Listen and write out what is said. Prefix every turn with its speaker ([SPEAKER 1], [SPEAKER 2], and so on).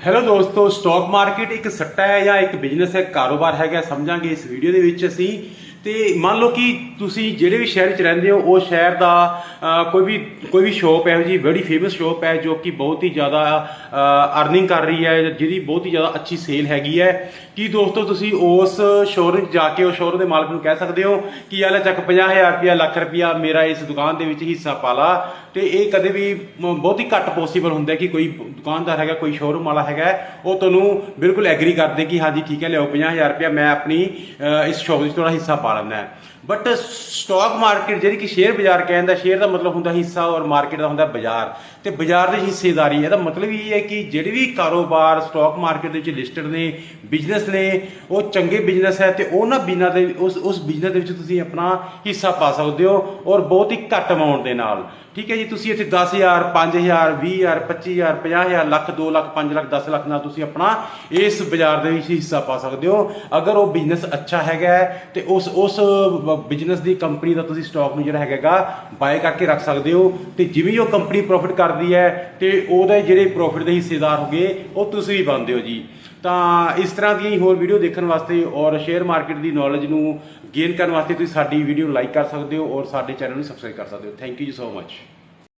[SPEAKER 1] Hello ਦੋਸਤੋ stock market ਇੱਕ ਸੱਟਾ ਹੈ ਜਾਂ ਇੱਕ ਬਿਜ਼ਨਸ ਹੈ, ਕਾਰੋਬਾਰ ਹੈਗਾ ਸਮਝਾਂਗੇ ਇਸ ਵੀਡੀਓ ਦੇ ਵਿੱਚ ਅਸੀਂ। ਤੇ ਮੰਨ ਲਓ ਕਿ ਤੁਸੀਂ ਜਿਹੜੇ ਵੀ ਸ਼ਹਿਰ 'ਚ ਰਹਿੰਦੇ ਹੋ, ਉਹ ਸ਼ਹਿਰ ਦਾ ਕੋਈ ਵੀ ਕੋਈ ਵੀ ਸ਼ੋਪ ਹੈ, ਜੀ ਬੜੀ ਫੇਮਸ ਸ਼ੋਪ ਹੈ, ਜੋ ਕਿ ਬਹੁਤ ਹੀ ਜ਼ਿਆਦਾ ਅਰਨਿੰਗ ਕਰ ਰਹੀ ਹੈ, ਜਿਹਦੀ ਬਹੁਤ ਹੀ ਜ਼ਿਆਦਾ ਅੱਛੀ ਸੇਲ ਹੈਗੀ ਹੈ। ਕੀ ਦੋਸਤੋ ਤੁਸੀਂ ਉਸ ਸ਼ੋਰੂਮ 'ਚ ਜਾ ਕੇ ਉਹ ਸ਼ੋਰੂਮ ਦੇ ਮਾਲਕ ਨੂੰ ਕਹਿ ਸਕਦੇ ਹੋ ਕਿ ਯਾਰ ਚੱਕ 50000 ਰੁਪਇਆ, ਲੱਖ ਰੁਪਇਆ ਮੇਰਾ ਇਸ ਦੁਕਾਨ ਦੇ ਵਿੱਚ ਹਿੱਸਾ ਪਾ ਲਾ। ਤੇ ਇਹ ਕਦੇ ਵੀ ਮ- ਬਹੁਤ ਹੀ ਘੱਟ ਪੋਸੀਬਲ ਹੁੰਦਾ ਕਿ ਕੋਈ ਦੁਕਾਨਦਾਰ ਹੈਗਾ, ਕੋਈ ਸ਼ੋਰੂਮ ਵਾਲਾ ਹੈਗਾ, ਉਹ ਤੁਹਾਨੂੰ ਬਿਲਕੁਲ ਐਗਰੀ ਕਰਦੇ ਕਿ ਹਾਂਜੀ, ਠੀਕ ਹੈ, ਲਿਆਓ 50000 ਰੁਪਇਆ, ਮੈਂ ਆਪਣੀ ਇਸ ਸ਼ੋਪ ਵਿੱਚ ਥੋੜਾ ਹਿੱਸਾ ਪਾ ਲੈਂਦਾ ਬਟ ਸਟਾਕ ਮਾਰਕੀਟ ਜਿਹੜੀ ਕਿ ਸ਼ੇਅਰ ਬਾਜ਼ਾਰ ਕਹਿੰਦਾ ਸ਼ੇਅਰ ਦਾ ਮਤਲਬ ਹੁੰਦਾ ਹਿੱਸਾ ਔਰ ਮਾਰਕੀਟ ਦਾ ਹੁੰਦਾ ਬਾਜ਼ਾਰ। ਤੇ ਬਾਜ਼ਾਰ ਦੇ ਹਿੱਸੇਦਾਰੀ ਇਹਦਾ ਮਤਲਬ ਇਹ ਹੈ ਕਿ ਜਿਹੜੇ ਵੀ ਕਾਰੋਬਾਰ ਸਟਾਕ ਮਾਰਕੀਟ ਦੇ ਵਿੱਚ ਲਿਸਟਡ ਨੇ ਬਿਜ਼ਨਸ ਨੇ, ਉਹ ਚੰਗੇ ਬਿਜ਼ਨਸ ਹੈ ਤੇ ਉਹਨਾਂ ਬਿਨਾਂ ਦੇ, ਉਸ ਉਸ ਬਿਜ਼ਨਸ ਦੇ ਵਿੱਚ ਤੁਸੀਂ ਆਪਣਾ ਹਿੱਸਾ ਪਾ ਸਕਦੇ ਹੋ ਔਰ ਬਹੁਤ ਹੀ ਘੱਟ ਅਮਾਉਂਟ ਦੇ ਨਾਲ। ਠੀਕ ਹੈ ਜੀ, ਤੁਸੀਂ ਇੱਥੇ 10000 5000 20000 25000 50000 ਲੱਖ 2 ਲੱਖ 5 ਲੱਖ 10 ਲੱਖ ਨਾਲ ਤੁਸੀਂ ਆਪਣਾ ਇਸ ਬਾਜ਼ਾਰ ਦੇ ਵਿੱਚ ਹਿੱਸਾ ਪਾ ਸਕਦੇ ਹੋ। ਅਗਰ ਉਹ ਬਿਜ਼ਨਸ ਅੱਛਾ ਹੈਗਾ ਹੈ, ਤੇ ਉਸ ਉਸ ਬਿਜ਼ਨਸ ਦੀ ਕੰਪਨੀ ਦਾ ਤੁਸੀਂ ਸਟਾਕ ਨੂੰ ਜਿਹੜਾ ਹੈਗਾ ਬਾਏ ਕਰਕੇ ਰੱਖ ਸਕਦੇ ਹੋ। ਤੇ ਜਿਵੇਂ ਉਹ ਕੰਪਨੀ ਪ੍ਰੋਫਿਟ ਕਰਦੀ ਹੈ, ਤੇ ਉਹਦੇ ਜਿਹੜੇ ਪ੍ਰੋਫਿਟ ਦੇ ਹਿੱਸੇਦਾਰ ਹੋਗੇ, ਉਹ ਤੁਸੀਂ ਵੀ ਬਣਦੇ ਹੋ ਜੀ। ਤਾਂ ਇਸ ਤਰ੍ਹਾਂ ਦੀਆਂ ਹੀ ਹੋਰ ਵੀਡੀਓ ਦੇਖਣ ਵਾਸਤੇ ਔਰ ਸ਼ੇਅਰ ਮਾਰਕੀਟ ਦੀ ਨੌਲੇਜ ਨੂੰ ਗੇਨ ਕਰਨ ਵਾਸਤੇ ਤੁਸੀਂ ਸਾਡੀ ਵੀਡੀਓ ਲਾਈਕ ਕਰ ਸਕਦੇ ਹੋ ਔਰ ਸਾਡੇ ਚੈਨਲ ਨੂੰ ਸਬਸਕ੍ਰਾਈਬ ਕਰ ਸਕਦੇ ਹੋ। Thank you so much